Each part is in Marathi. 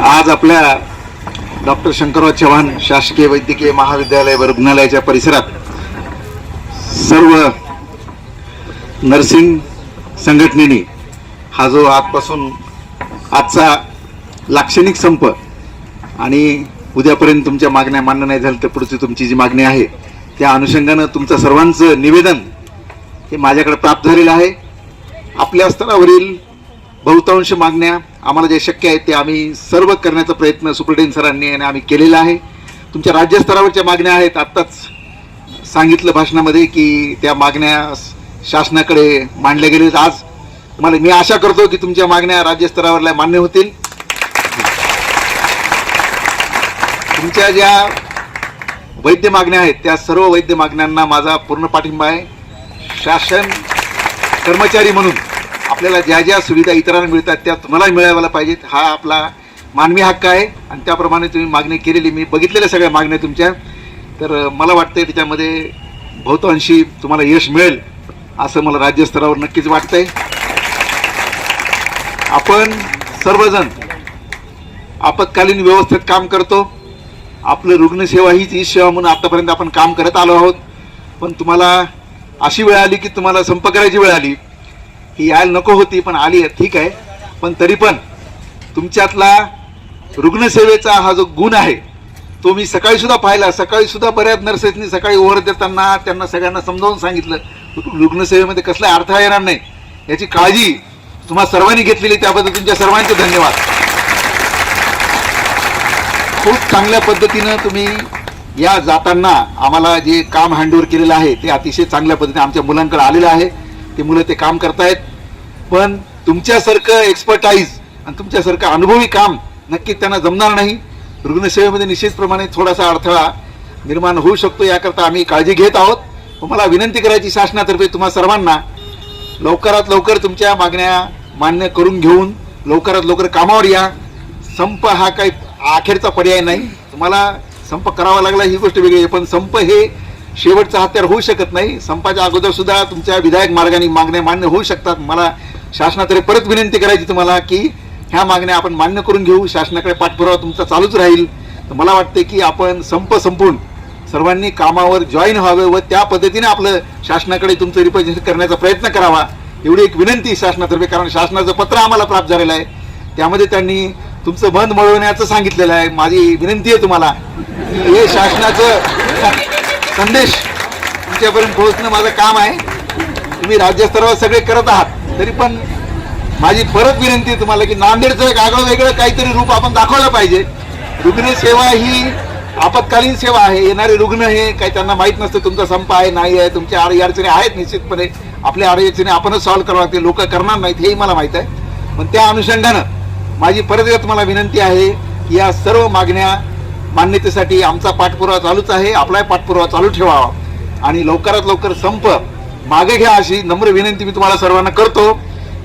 आज आपल्या डॉक्टर शंकरराव चव्हाण शासकीय वैद्यकीय महाविद्यालय व रुग्णालयाच्या परिसरात सर्व नर्सिंग संघटनेने हा जो आजपासून आजचा लाक्षणिक संप आणि उद्यापर्यंत तुमच्या मागण्या मान्य नाही झाल्या तर पुढची तुमची जी मागणी आहे त्या अनुषंगानं तुमचं सर्वांचं निवेदन हे माझ्याकडे प्राप्त झालेलं आहे. आपल्या स्तरावरील बहुतांश मागण्या आम्हाला जे शक्य आहेत ते आम्ही सर्व करण्याचा प्रयत्न सुप्रिटेंड सरांनी आणि आम्ही केलेला आहे. तुमच्या राज्यस्तरावरच्या मागण्या आहेत. आत्ताच सांगितलं भाषणामध्ये की त्या मागण्या शासनाकडे मांडल्या गेलेत आज मला मी आशा करतो की तुमच्या मागण्या राज्यस्तरावरल्या मान्य होतील. तुमच्या ज्या वैद्य मागण्या आहेत त्या सर्व वैद्य मागण्यांना माझा पूर्ण पाठिंबा आहे. शासन कर्मचारी म्हणून आपल्याला ज्या ज्या सुविधा इतरांना मिळतात त्या तुम्हाला मिळायला पाहिजेत. हा आपला मानवी हक्क आहे. आणि त्याप्रमाणे तुम्ही मागणी केलेली मी बघितलेल्या सगळ्या मागण्या तुमच्या. तर मला वाटतंय त्याच्यामध्ये बहुतांशी तुम्हाला यश मिळेल असं मला राज्यस्तरावर नक्कीच वाटतंय. आपण सर्वजण आपत्कालीन व्यवस्थेत काम करतो. आपलं रुग्णसेवा हीच ही सेवा म्हणून आतापर्यंत आपण काम करत आलो आहोत. पण तुम्हाला अशी वेळ आली की तुम्हाला संप करायची वेळ आली. ही यायला नको होती पण आली आहे ठीक आहे. पण तरी पण तुमच्यातला रुग्णसेवेचा हा जो गुण आहे तो मी सकाळी सुद्धा पाहिला. सकाळी सुद्धा बऱ्याच नर्सेसनी सकाळी ओव्हर देताना त्यांना सगळ्यांना समजावून सांगितलं रुग्णसेवेमध्ये कसला अडथळा येणार नाही. याची काळजी तुम्हा सर्वांनी घेतलेली त्याबद्दल तुमच्या सर्वांचे धन्यवाद. खूप चांगल्या पद्धतीनं तुम्ही या जाताना आम्हाला जे काम हँडओव्हर केलेलं आहे ते अतिशय चांगल्या पद्धतीने आमच्या मुलांकडे आलेलं आहे. ते मुलं ते काम करतायत. पण तुमच्यासारखं एक्सपर्टाईज आणि तुमच्यासारखं अनुभवी काम नक्की त्यांना जमणार नाही. रुग्णसेवेमध्ये निश्चितप्रमाणे थोडासा अडथळा निर्माण होऊ शकतो याकरता आम्ही काळजी घेत आहोत. मला विनंती करायची शासनातर्फे तुम्हा सर्वांना लवकरात लवकर तुमच्या मागण्या मान्य करून घेऊन लवकरात लवकर कामावर या. संप हा काही अखेरचा पर्याय नाही. तुम्हाला संप करावा लागला ही गोष्ट वेगळी आहे पण संप हे शेवटचं हत्यार होऊ शकत नाही. संपाच्या अगोदर सुद्धा तुमच्या विधायक मार्गाने मागण्या मान्य होऊ शकतात. मला शासनाकडे परत विनंती करायची तुम्हाला की ह्या मागण्या आपण मान्य करून घेऊ शासनाकडे पाठपुरावा तुमचा चालूच राहील. तर मला वाटते की आपण संप संपून सर्वांनी कामावर जॉईन व्हावे व त्या पद्धतीने आपलं शासनाकडे तुमचं रिप्रेझेंट करण्याचा प्रयत्न करावा. एवढी एक विनंती शासनातर्फे कारण शासनाचं पत्र आम्हाला प्राप्त झालेलं आहे. त्यामध्ये त्यांनी तुमचं बंद मिळवण्याचं सांगितलेलं आहे. माझी विनंती आहे तुम्हाला हे शासनाचं संदेश तुमच्यापर्यंत पोहोचणं माझं काम आहे. तुम्ही राज्यस्तरावर सगळे करत आहात. तरी पण माझी परत विनंती तुम्हाला की नांदेडचं एक आगळं वेगळं काहीतरी रूप आपण दाखवलं पाहिजे. रुग्णसेवा ही आपत्कालीन सेवा आहे. येणारे रुग्ण हे काही त्यांना माहीत नसतं तुमचा संप आहे नाही आहे तुमच्या आडी अडचणी आहेत निश्चितपणे. आपल्या अडचणी आपणच सॉल्व्ह करावं लागते. लोक करणार नाहीत हेही मला माहीत आहे. पण त्या अनुषंगानं माझी परत एकदा तुम्हाला विनंती आहे की या सर्व मागण्या मान्यतेसाठी आमचा पाठपुरावा चालूच आहे. आपलाही पाठपुरावा चालू ठेवावा. आणि लवकरात लवकर संप मागे घ्या अशी नम्र विनंती मी तुम्हाला सर्वांना करतो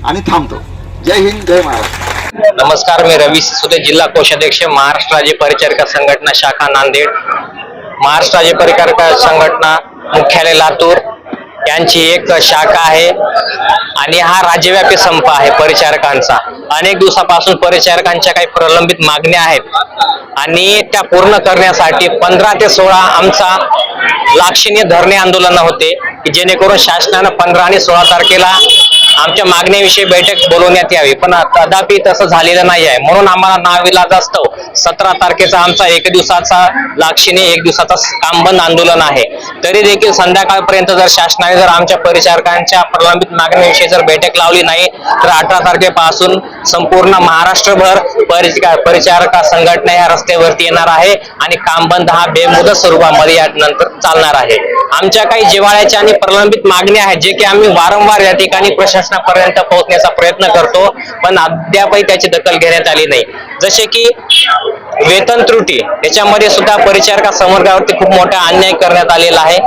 आणि थांबतो. जय हिंद जय महाराष्ट्र. नमस्कार मी रवी सिसोदे जिल्हा कोषाध्यक्ष महाराष्ट्र राज्य परिचारिका संघटना शाखा नांदेड. महाराष्ट्र राज्य परिचारिका संघटना मुख्यालय लातूर. यांची एक शाखा आहे आणि हा राज्यव्यापी संप आहे परिचारकांचा. अनेक दिवसापासून परिचारकांच्या काही प्रलंबित मागण्या आहेत. आणि त्या पूर्ण करण्यासाठी पंधरा ते सोळा आमचा लाक्षणीय धरणे आंदोलन होते की जेणेकरून शासनानं पंधरा आणि सोळा तारखेला आमच्या मागणीविषयी बैठक बोलवण्यात यावी. पण तथापि तसं झालेलं नाही आहे म्हणून आम्हाला नाविलाज असतो सतरा तारखेचा आमचा एक दिवसाचा लाक्षिणी एक दिवसाचा काम बंद आंदोलन आहे. तरी देखील संध्याकाळपर्यंत जर शासनाने जर आमच्या परिचारकांच्या प्रलंबित मागणीविषयी जर बैठक लावली नाही तर अठरा तारखेपासून संपूर्ण महाराष्ट्रभर परिचा परिचारका संघटना या रस्त्यावरती येणार आहे आणि काम बंद हा बेमुदत स्वरूपामध्ये या नंतर चालणार आहे. आमच्या काही जिव्हाळ्याच्या आणि प्रलंबित मागण्या आहेत जे की आम्ही वारंवार या ठिकाणी प्रशासनापर्यंत पोहोचण्याचा प्रयत्न करतो पण अद्यापही त्याची दखल घेण्यात आली नाही. जसे की वेतन त्रुटी याच्यामध्ये सुद्धा परिचारका समर्गावरती खूप मोठा अन्याय करण्यात आलेला आहे.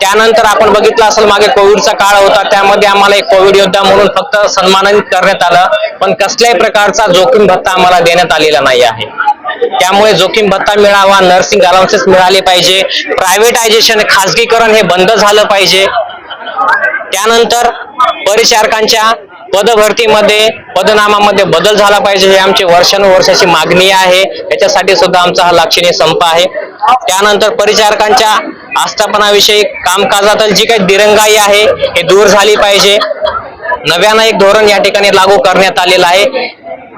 त्यानंतर आपण बघितलं असेल मागे कोविडचा काळ होता त्यामध्ये आम्हाला एक कोविड योद्धा म्हणून फक्त सन्मानित करण्यात आलं पण कसल्याही प्रकारचा जोखीम भत्ता आम्हाला देण्यात आलेला नाही आहे. त्यामुळे जोखीम भत्ता मिळावा नर्सिंग अलाउन्सेस मिळाले पाहिजे प्रायव्हेटायझेशन खासगीकरण हे बंद झालं पाहिजे. त्यानंतर परिचारकांच्या पदभरतीमध्ये पदनामामध्ये बदल झाला पाहिजे हे आमची वर्षानुवर्षाची मागणी आहे. याच्यासाठी सुद्धा आमचा हा लक्षणीय संप आहे. त्यानंतर परिचारकांच्या आस्थापनाविषयी कामकाजातील जी काही दिरंगाई आहे हे दूर झाली पाहिजे. नव्यानं एक धोरण या ठिकाणी लागू करण्यात आलेलं आहे.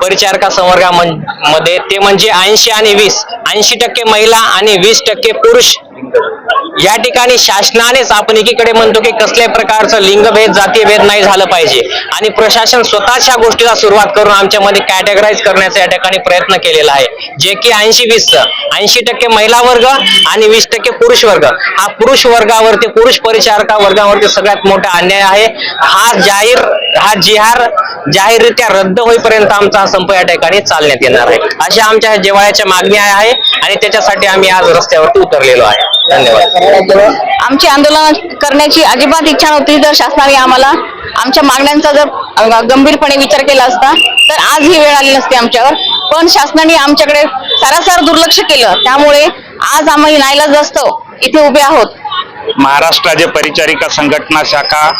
परिचारिका संवर्गामध्ये ते म्हणजे ऐंशी आणि वीस. ऐंशी टक्के महिला आणि वीस टक्के पुरुष या ठिकाणी शासनानेच आपण एकीकडे म्हणतो की कसल्याही प्रकारचं लिंगभेद जातीभेद नाही झालं पाहिजे. आणि प्रशासन स्वतःच ह्या गोष्टीला सुरुवात करून आमच्यामध्ये कॅटेगराईज करण्याचा या ठिकाणी प्रयत्न केलेला आहे. जे की ऐंशी वीस ऐंशी टक्के महिला वर्ग आणि वीस टक्के पुरुष वर्ग. हा पुरुष वर्गावरती पुरुष परिचारका वर्गावरती सगळ्यात मोठा अन्याय आहे. हा जाहीर हा जिहार जाहीररित्या रद्द होईपर्यंत आमचा हा संप या ठिकाणी चालण्यात येणार आहे. अशा आमच्या जेवाळ्याच्या मागण्या आहे आणि त्याच्यासाठी आम्ही आज रस्त्यावरती उतरलेलो आहे. धन्यवाद. आमची आंदोलन करण्याची अजिबात इच्छा नव्हती जर शासनाने आम्हाला आमच्या मागण्यांचा जर गंभीरपणे विचार केला असता तर आज ही वेळ आली नसती आमच्यावर. पण शासनाने आमच्याकडे सारासार दुर्लक्ष केलं. त्यामुळे आज आम्ही नाईलाज असतो इथे उभे आहोत. महाराष्ट्र राज्य परिचारिका संघटना शाखा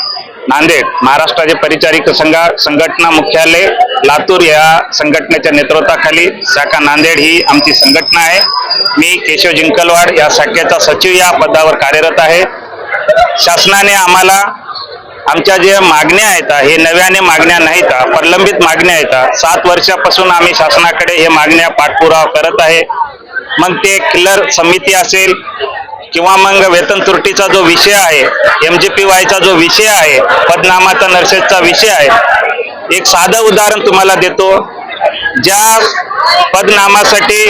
नांदेड महाराष्ट्र राज्य परिचारिका संघा संघटना मुख्यालय लातूर या संघटनेच्या नेतृत्वाखाली शाखा नांदेड ही आमची संघटना आहे. मी केशव जिंकलवाड या शाखेचा सचिव या पदावर कार्यरत आहे. शासनाने आम्हाला आमच्या ज्या मागण्या आहेत हे नव्याने मागण्या नाहीत प्रलंबित मागण्या आहेत. सात वर्षापासून आम्ही शासनाकडे हे मागण्या पाठपुरावा करत आहे. मग ते क्लर समिती असेल किंवा मग वेतन त्रुटीचा जो विषय आहे एम जी पी वायचा जो विषय आहे पदनामाचा नर्सेसचा विषय आहे एक साधं उदाहरण तुम्हाला देतो. ज्या पदनामासाठी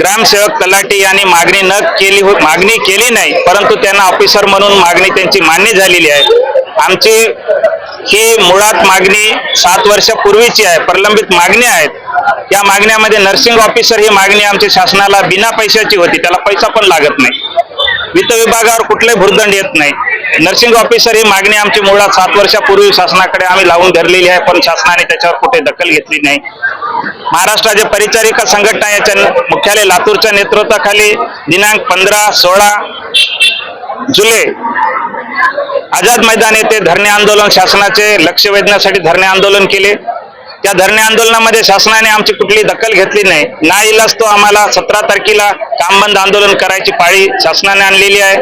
ग्रामसेवक तलाठी यांनी मागणी न केली हो मागणी केली नाही परंतु त्यांना ऑफिसर म्हणून मागणी त्यांची मान्य झालेली आहे. आमची ही मुळात मागणी सात वर्षापूर्वीची आहे प्रलंबित मागण्या आहेत. या मागण्यामध्ये नर्सिंग ऑफिसर ही मागणी आमच्या शासनाला बिना पैशाची होती त्याला पैसा पण लागत नाही. वित्त विभागावर कुठलाही भुर्दंड येत नाही. नर्सिंग ऑफिसर ही मागणी आमची मुळात सात वर्षापूर्वी शासनाकडे आम्ही लावून धरलेली आहे पण शासनाने त्याच्यावर कुठे दखल घेतली नाही. महाराष्ट्राचे परिचारिका संघटना याच्या मुख्यालय लातूरच्या नेतृत्वाखाली दिनांक पंधरा सोळा जुलै आझाद मैदान येथे धरणे आंदोलन शासनाचे लक्ष वेधण्यासाठी धरणे आंदोलन केले. त्या धरणे आंदोलनामध्ये शासनाने आमची कुठली दखल घेतली नाही. ना इलाज तो आम्हाला सतरा तारखेला कामबंद आंदोलन करायची पाळी शासनाने आणलेली आहे.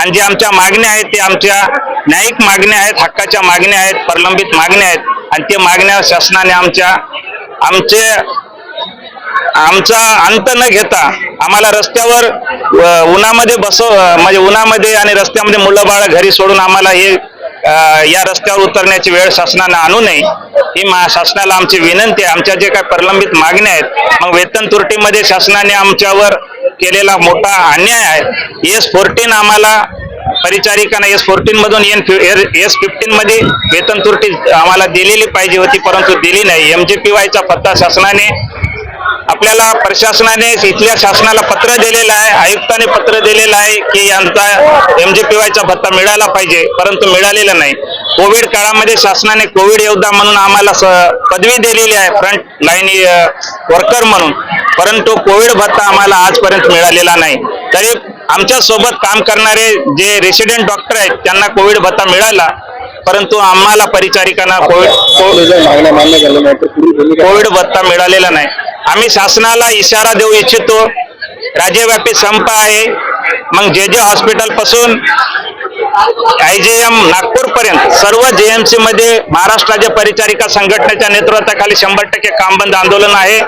आणि जे आमच्या मागण्या आहेत ते आमच्या न्यायिक मागण्या आहेत हक्काच्या मागण्या आहेत प्रलंबित मागण्या आहेत. आणि ते मागण्या शासनाने आमच्या आमचे आमचा अंत न घेता आम्हाला रस्त्यावर उन्हामध्ये बसव म्हणजे उन्हामध्ये आणि रस्त्यामध्ये मुलं बाळ घरी सोडून आम्हाला हे या रस्त्यावर उतरण्याची वेळ शासनानं आणू नये. ही मा शासनाला आमची विनंती आहे. आमच्या जे काही प्रलंबित मागण्या आहेत मग वेतन तुरटीमध्ये शासनाने आमच्यावर केलेला मोठा अन्याय आहे. एस फोर्टीन आम्हाला परिचारिकांना एस फोर्टीन मधून एन एस फिफ्टीन मध्ये वेतन तुरटी आम्हाला दिलेली पाहिजे होती परंतु दिली नाही. एम जे पी वायचा पत्ता शासनाने आपल्याला प्रशासनाने इथल्या शासनाला पत्र दिलेलं आहे आयुक्ताने पत्र दिलेलं आहे की यांचा एम जी पी वायचा भत्ता मिळाला पाहिजे परंतु मिळालेला नाही. कोविड काळामध्ये शासनाने कोविड योद्धा म्हणून आम्हाला पदवी दिलेली आहे फ्रंट लाईन वर्कर म्हणून. परंतु कोविड भत्ता आम्हाला आजपर्यंत मिळालेला नाही. तरी आमच्यासोबत काम करणारे जे रेसिडेंट डॉक्टर आहेत त्यांना कोविड भत्ता मिळाला परंतु आम्हाला परिचारिकांना कोविड कोविड भत्ता मिळालेला नाही. आम्ही शासनाला इशारा देऊ इच्छितो. राज्यव्यापी संप आहे. मग जे जे हॉस्पिटलपासून आय जे एम नागपूर पर्यंत सर्व जेएमसी मध्ये महाराष्ट्र राज्य परिचारिका संघटनेच्या नेतृत्वाखाली शंभर टक्के काम बंद आंदोलन आहे.